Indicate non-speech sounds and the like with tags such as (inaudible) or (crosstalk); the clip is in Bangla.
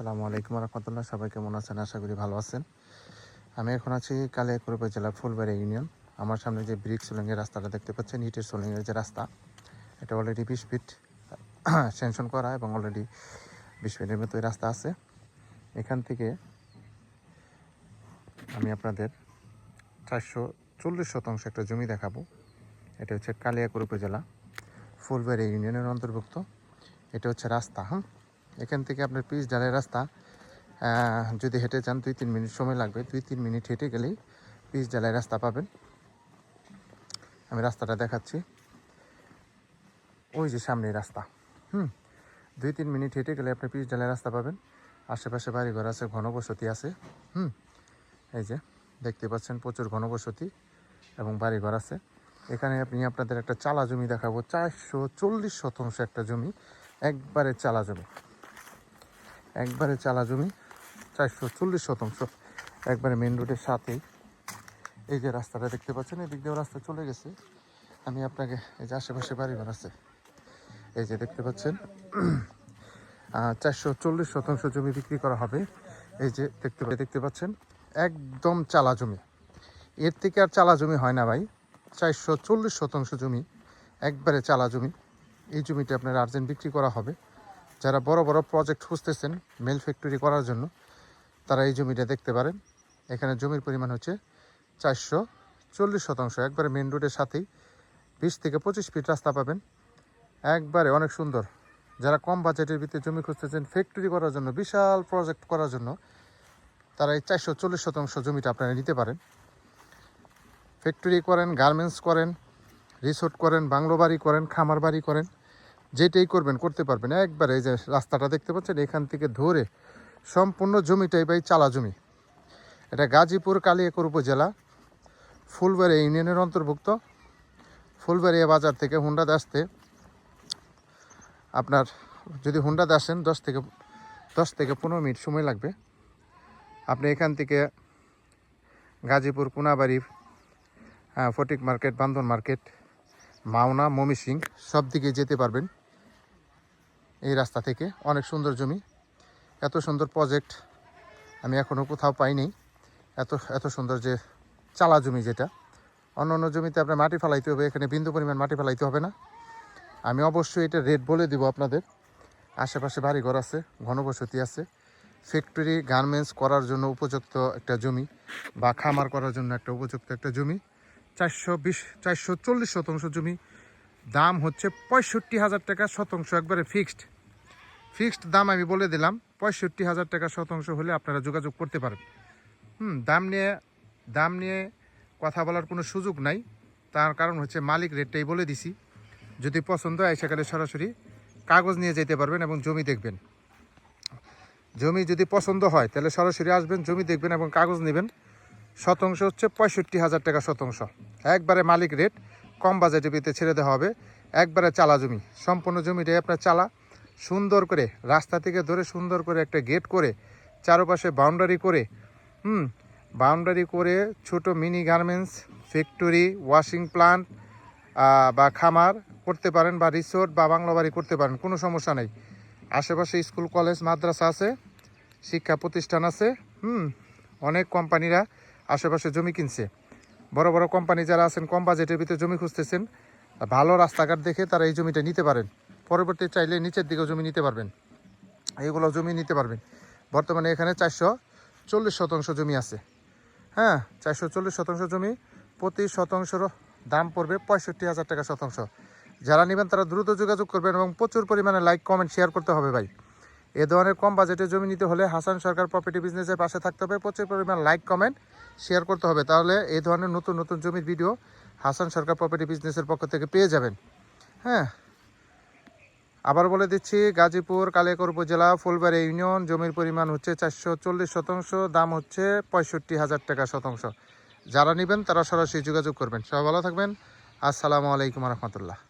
আসসালামু আলাইকুম রহমতুল্লাহ। সবাই কেমন আছেন? আশা করি ভালো আছেন। আমি এখন আছি কালিয়াকুড় জেলার ফুলবাড়ি ইউনিয়ন। আমার সামনে যে ব্রিক সোলিংয়ের রাস্তাটা দেখতে পাচ্ছেন, ইটের সোলিংয়ের যে রাস্তা, এটা অলরেডি বিশ ফিট (clears throat) সেনশন করা এবং অলরেডি বিশ ফিটের মতো রাস্তা আছে। এখান থেকে আমি আপনাদের চারশো চল্লিশ শতাংশ একটা জমি দেখাবো। এটা হচ্ছে কালিয়াকুড় উপজেলা ফুলবাড়ি ইউনিয়নের অন্তর্ভুক্ত। এটা হচ্ছে রাস্তা হ্যাঁ এখান থেকে আপনার পিচ ডালের রাস্তা যদি হেঁটে যান দুই তিন মিনিট সময় লাগবে। দুই তিন মিনিট হেঁটে গেলেই পিচ ডালের রাস্তা পাবেন। আমি রাস্তাটা দেখাচ্ছি। ওই যে সামনে রাস্তা। হুম, দুই তিন মিনিট হেঁটে গেলে আপনি পিচ ডালের রাস্তা পাবেন। আশেপাশে বাড়িঘর আছে, ঘনবসতি আছে। হুম, এই যে দেখতে পাচ্ছেন প্রচুর ঘনবসতি এবং বাড়িঘর আছে। এখানে আপনি আপনাদের একটা চালা জমি দেখাবো। চারশো চল্লিশ শতাংশ একটা জমি একবারে চালা জমি। একবারে চালা জমি চারশো চল্লিশ শতাংশ। একবারে মেন রোডের সাথেই। এই যে রাস্তাটা দেখতে পাচ্ছেন এই দিক দিয়েও রাস্তা চলে গেছে। আমি আপনাকে এই যে আশেপাশে বাড়িঘর আছে এই যে দেখতে পাচ্ছেন চারশো চল্লিশ শতাংশ জমি বিক্রি করা হবে। এই যে দেখতে দেখতে পাচ্ছেন, একদম চালা জমি। এর থেকে আর চালা জমি হয় না ভাই। চারশো চল্লিশ শতাংশ জমি, একবারে চালা জমি। এই জমিটা আপনার আর্জেন্ট বিক্রি করা হবে। যারা বড় বড় প্রজেক্ট খুঁজতেছেন মেল ফ্যাক্টরি করার জন্য, তারা এই জমিটা দেখতে পারেন। এখানে জমির পরিমাণ হচ্ছে চারশো চল্লিশ শতাংশ। একবারে মেন রোডের সাথেই বিশ থেকে পঁচিশ ফিট রাস্তা পাবেন। একবারে অনেক সুন্দর। যারা কম বাজেটের ভিতরে জমি খুঁজতেছেন ফ্যাক্টরি করার জন্য, বিশাল প্রজেক্ট করার জন্য, তারা এই চারশো চল্লিশ শতাংশ জমিটা আপনারা নিতে পারেন। ফ্যাক্টরি করেন গার্মেন্টস করেন রিসোর্ট করেন, বাংলো বাড়ি করেন, খামার বাড়ি করেন। যেটাই করবেন, করতে পারবেন। একবারে এই যে রাস্তাটা দেখতে পাচ্ছেন, এখান থেকে ধরে সম্পূর্ণ জমিটাই ভাই চালা জমি। এটা গাজীপুর কালিয়াকুর উপজেলা, ফুলবাড়ি ইউনিয়নের অন্তর্ভুক্ত। ফুলবাড়িয়া বাজার থেকে হুন্ডাতে আসতে আপনার যদি হুন্ডাতে আসেন দশ থেকে দশ থেকে পনেরো মিনিট সময় লাগবে। আপনি এখান থেকে গাজীপুর কোনাবাড়ি ফটিক মার্কেট বান্দন মার্কেট, মাওনা মমিসিং সব দিকে যেতে পারবেন। এই রাস্তা থেকে। অনেক সুন্দর জমি। এত সুন্দর প্রজেক্ট আমি এখনও কোথাও পাইনি। এত এত সুন্দর যে চালা জমি যেটা। অন্য অন্য জমিতে আপনার মাটি ফেলাইতে হবে, এখানে বিন্দু পরিমাণ মাটি ফেলাইতে হবে না। আমি অবশ্যই এটা রেট বলে দিব আপনাদের। আশেপাশে বাড়িঘর আছে, ঘনবসতি আছে। ফ্যাক্টরি গার্মেন্টস করার জন্য উপযুক্ত একটা জমি বা খামার করার জন্য একটা উপযুক্ত একটা জমি। চারশো বিশ, চারশো চল্লিশ শতাংশ জমি দাম হচ্ছে পঁয়ষট্টি হাজার টাকা শতাংশ, একবারে ফিক্সড। ফিক্সড দাম আমি বলে দিলাম, পঁয়ষট্টি হাজার টাকা শতাংশ হলে আপনারা যোগাযোগ করতে পারেন। হুম, দাম নিয়ে দাম নিয়ে কথা বলার কোনো সুযোগ নাই। তার কারণ হচ্ছে মালিক রেটটাই বলে দিছি। যদি পছন্দ হয় সেখানে সরাসরি কাগজ নিয়ে যেতে পারবেন এবং জমি দেখবেন। জমি যদি পছন্দ হয় তাহলে সরাসরি আসবেন, জমি দেখবেন এবং কাগজ নেবেন। শতাংশ হচ্ছে পঁয়ষট্টি হাজার টাকা শতাংশ। একবারে মালিক রেট কম বাজেটের ভিতরে ছেড়ে দেওয়া হবে। একবারে চালা জমি, সম্পূর্ণ জমিটাই আপনার চালা। সুন্দর করে রাস্তা থেকে ধরে সুন্দর করে একটা গেট করে, চারপাশে বাউন্ডারি করে, হুম বাউন্ডারি করে ছোট mini garments factory washing plant বা খামার করতে পারেন বা রিসোর্ট বা বাংলা বাড়ি করতে পারেন, কোনো সমস্যা নেই। আশেপাশে স্কুল কলেজ মাদ্রাসা আছে, শিক্ষা প্রতিষ্ঠান আছে, হুম, অনেক কোম্পানিরা আশেপাশে জমি কিনছে। বড় বড় কোম্পানি যারা আছেন, কম বাজেটের ভিতরে জমি খুঁজতেছেন, ভালো রাস্তাঘাট দেখে তারা এই জমিটা নিতে পারেন। পরবর্তী চাইলে নিচের দিকেও জমি নিতে পারবেন। এইগুলো জমি নিতে পারবেন। বর্তমানে এখানে চারশো চল্লিশ শতাংশ জমি আছে। হ্যাঁ চারশো চল্লিশ শতাংশ জমি প্রতি শতাংশের দাম পড়বে পঁয়ষট্টি হাজার টাকা শতাংশ। যারা নেবেন তারা দ্রুত যোগাযোগ করবেন এবং প্রচুর পরিমাণে লাইক কমেন্ট শেয়ার করতে হবে ভাই। এ ধরনের কম বাজেটে জমি নিতে হলে হাসান সরকার প্রপার্টি বিজনেসের পাশে থাকতে হবে। প্রচুর পরিমাণ লাইক কমেন্ট শেয়ার করতে হবে। তাহলে এই ধরনের নতুন নতুন জমির ভিডিও হাসান সরকার প্রপার্টি বিজনেসের পক্ষ থেকে পেয়ে যাবেন। হ্যাঁ। আবার বলে দিচ্ছি, গাজীপুর কালিয়াকর উপজেলা ফুলবাড়ি ইউনিয়ন জমির পরিমাণ হচ্ছে চারশো চল্লিশ শতাংশ, দাম হচ্ছে পঁয়ষট্টি হাজার টাকা শতাংশ। যারা নেবেন তারা সরাসরি যোগাযোগ করবেন। সবাই ভালো থাকবেন। আসসালামু আলাইকুম রহমতুল্লাহ।